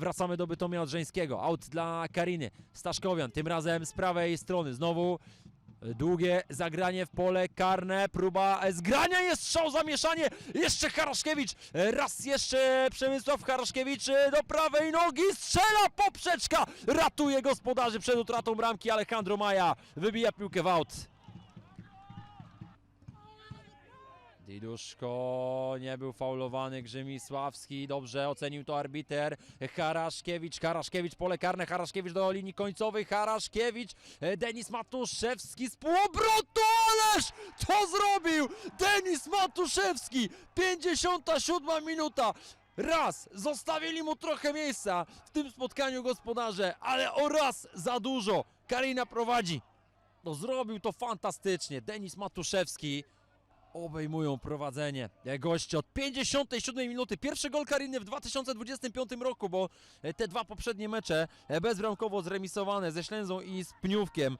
Wracamy do Bytomia Odrzeńskiego. Aut dla Kariny. Staszkowian, tym razem z prawej strony. Znowu długie zagranie w pole karne. Próba zgrania. Jest strzał, zamieszanie. Jeszcze Haraszkiewicz. Raz jeszcze Przemysław Haraszkiewicz do prawej nogi. Strzela poprzeczka. Ratuje gospodarzy przed utratą bramki. Alejandro Maja wybija piłkę w aut. Diduszko nie był faulowany, Grzymisławski dobrze ocenił to arbiter, Haraszkiewicz, Haraszkiewicz, pole karne, Haraszkiewicz do linii końcowej, Haraszkiewicz, e, Denis Matuszewski z półobrotu, ależ to zrobił! Denis Matuszewski, 57 minuta, raz, zostawili mu trochę miejsca w tym spotkaniu gospodarze, ale o raz za dużo, Karina prowadzi, no zrobił to fantastycznie, Denis Matuszewski, obejmują prowadzenie. E, Goście od 57 minuty. Pierwszy gol Kariny w 2025 roku, bo e, te dwa poprzednie mecze e, bezbramkowo zremisowane ze Ślęzą i z Pniówkiem.